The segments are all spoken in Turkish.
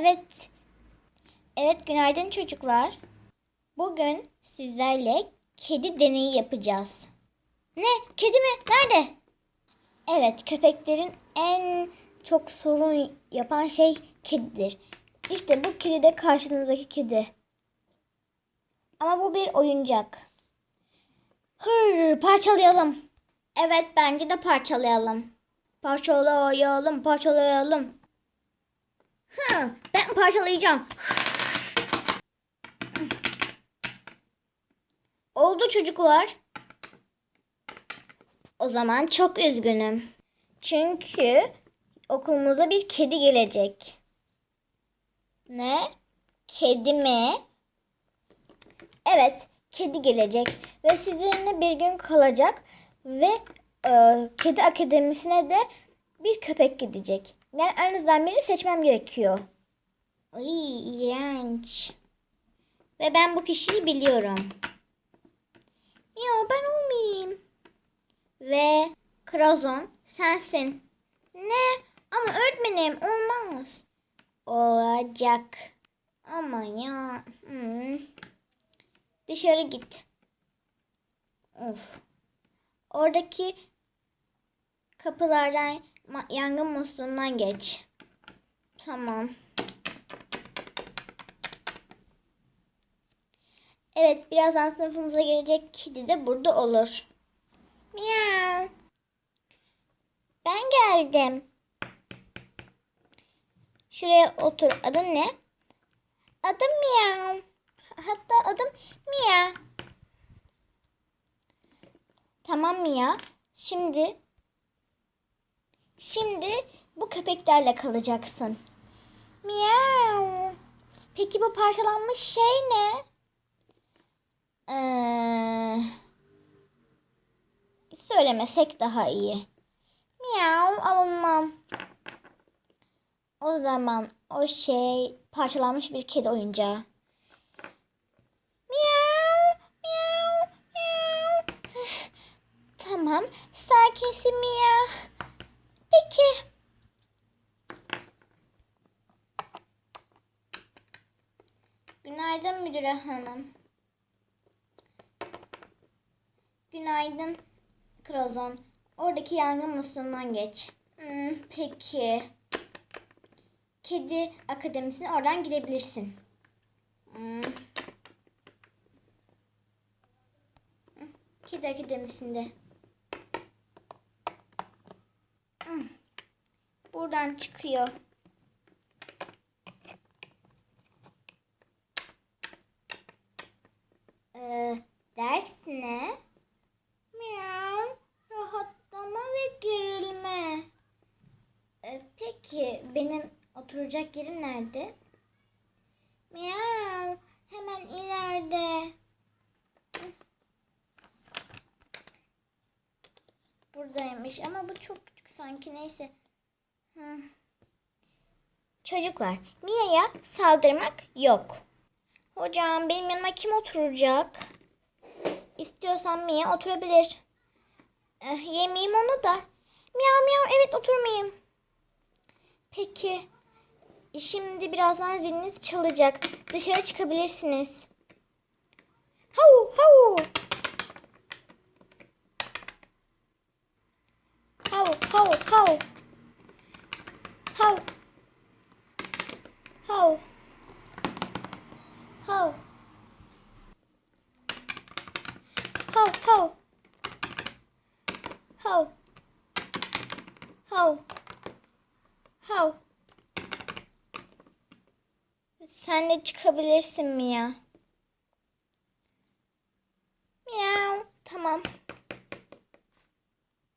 Evet. Evet günaydın çocuklar. Bugün sizlerle kedi deneyi yapacağız. Ne? Kedi mi? Nerede? Evet köpeklerin en çok sorun yapan şey kedidir. İşte bu kedi de karşınızdaki kedi. Ama bu bir oyuncak. Hır, parçalayalım. Evet bence de parçalayalım. Parçalayalım, parçalayalım. Hı, parçalayacağım. Oldu çocuklar. O zaman çok üzgünüm. Çünkü okulumuza bir kedi gelecek. Ne? Kedi mi? Evet, kedi gelecek ve sizinle bir gün kalacak ve e, kedi akademisine de bir köpek gidecek. Yani aranızdan birini seçmem gerekiyor. Ay iğrenç. Ve ben bu kişiyi biliyorum. Ya ben olmayayım. Ve Krazon sensin. Ne? Ama öğretmenim olmaz. Olacak. Ama ya. Hmm. Dışarı git. Of. Oradaki kapılardan yangın musluğundan geç. Tamam. Evet, birazdan sınıfımıza gelecek kedi de burada olur. Miau. Ben geldim. Şuraya otur. Adın ne? Adım Miau. Hatta adım Mia. Tamam Mia. Şimdi Şimdi bu köpeklerle kalacaksın. Miau. Peki bu parçalanmış şey ne? Ee, söylemesek daha iyi. Miau alınmam. O zaman o şey parçalanmış bir kedi oyuncağı. Miau, miau, miau. Tamam, sakinsin Mia. Peki. Günaydın müdüre hanım. Günaydın Krazon. Oradaki yangın musluğundan geç. Hmm, peki. Kedi akademisine oradan gidebilirsin. Hmm. Kedi akademisinde. Hmm. Buradan çıkıyor. Ee, ders ne? Miau, rahatlama ve gerilme. Ee, peki benim oturacak yerim nerede? Miau, hemen ileride. Buradaymış ama bu çok küçük sanki neyse. Hı. Çocuklar, Mia'ya saldırmak yok. Hocam benim yanıma kim oturacak? İstiyorsan Mia oturabilir. Eh, yemeyeyim onu da. Miyav miyav evet oturmayayım. Peki. Şimdi birazdan ziliniz çalacak. Dışarı çıkabilirsiniz. Hav hav. Hav hav hav. Hav. Hav. Hav. Hav hav. Hav. Hav. Hav. Sen de çıkabilirsin Mia. Miau. Tamam.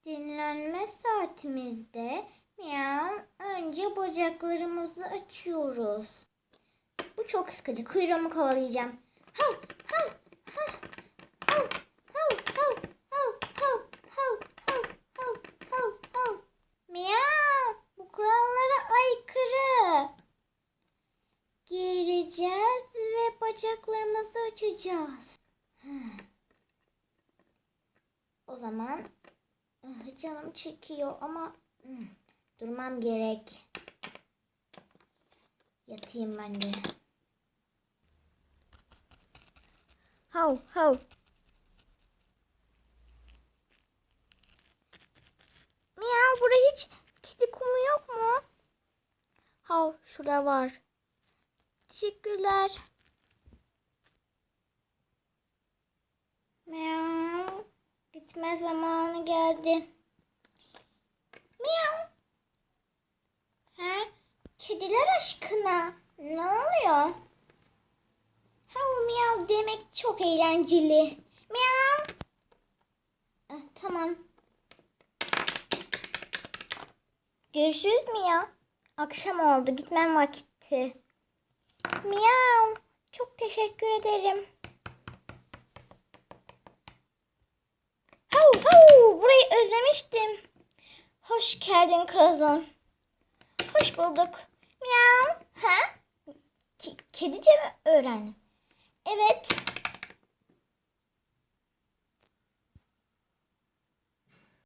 Dinlenme saatimizde miau önce bacaklarımızı açıyoruz. Bu çok sıkıcı. Kuyruğumu kovalayacağım. Hav, hav, hav, kurallara aykırı. Gireceğiz ve bacaklarımızı açacağız. O zaman canım çekiyor ama durmam gerek. Yatayım ben de. Hav hav. Miyav burada hiç kedi kumu yok mu? Şurada var. Teşekkürler. Miyav. Gitme zamanı geldi. Miyav. He? Kediler aşkına. Ne oluyor? Hav miyav demek çok eğlenceli. Miyav. Ah, tamam. Görüşürüz Miyav. Akşam oldu. Gitmem vakti. Miyav. Çok teşekkür ederim. Hav hav. Burayı özlemiştim. Hoş geldin Krazon. Hoş bulduk. Miyav. Ha? Ki- kedice mi öğrendim? Evet.